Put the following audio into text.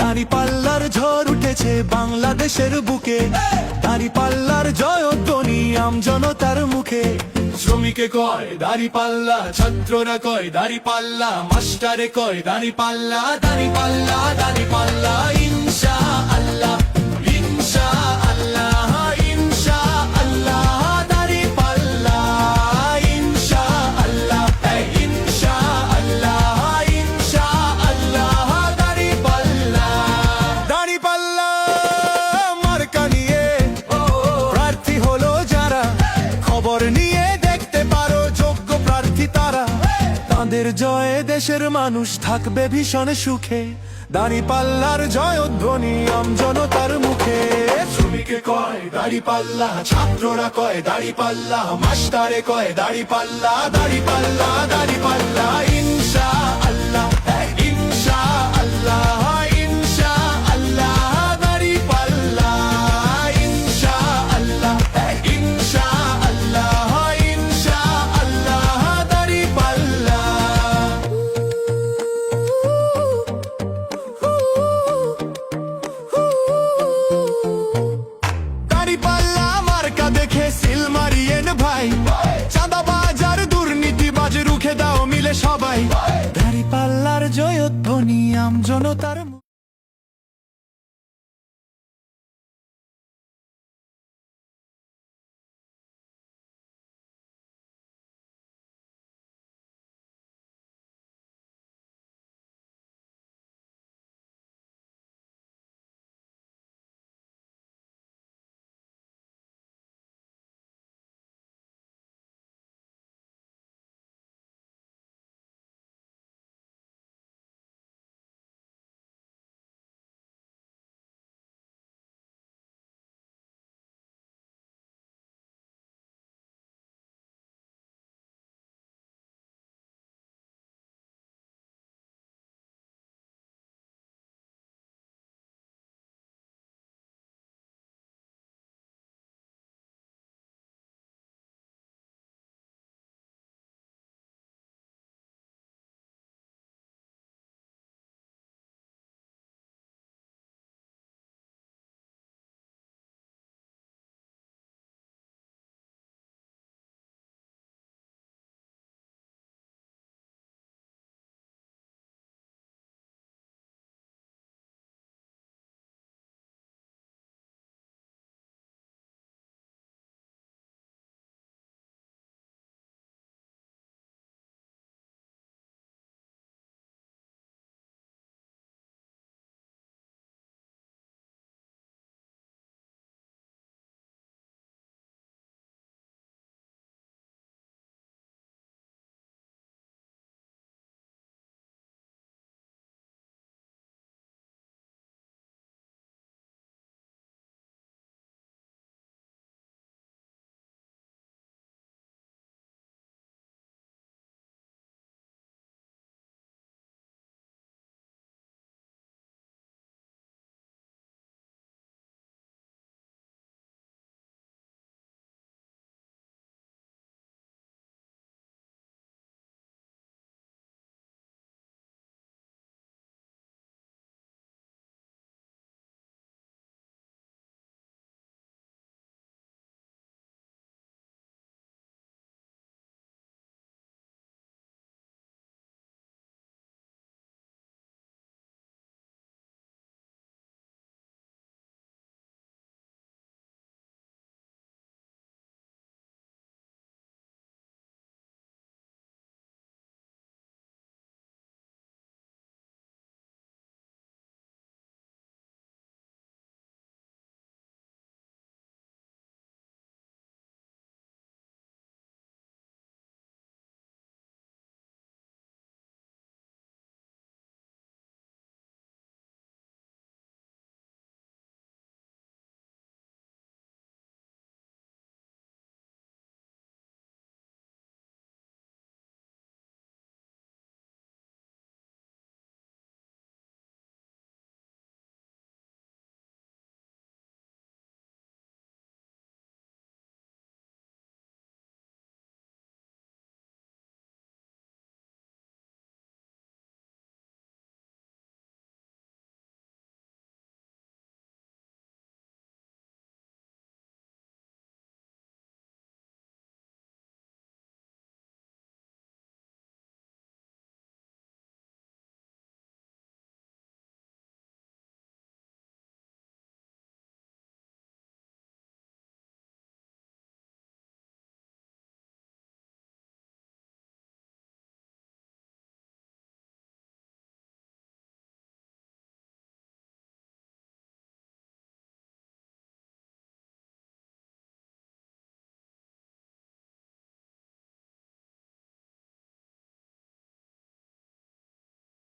দাড়ি পাল্লার ঝড় উঠেছে বাংলাদেশের বুকে। দাঁড়ি পাল্লার জয়ধ্বনি আম জনতার মুখে। শ্রমিকে কয়, দাঁড়ি পাল্লা, ছাত্ররা কয়, দাঁড়ি পাল্লা, মাস্টারে কয়, দাড়ি পাল্লা দাড়ি পাল্লা, দাঁড়ি পাল্লা, ইনশা তাদের জয়ে দেশের মানুষ থাকবে ভীষণ সুখে। দাড়ি পাল্লার জয়ধ্বনি আম জনতার মুখে। শ্রমিকে কয়, দাড়ি পাল্লা। ছাত্ররা কয়, দাড়ি পাল্লা। মাস্টারে কয়, দাড়ি পাল্লা। দাড়ি পাল্লা। দাড়ি পাল্লা। ইনশা দাও মিলে সবাই দাড়ি পাল্লার জয়ধ্বনি আম জনতার মুখে।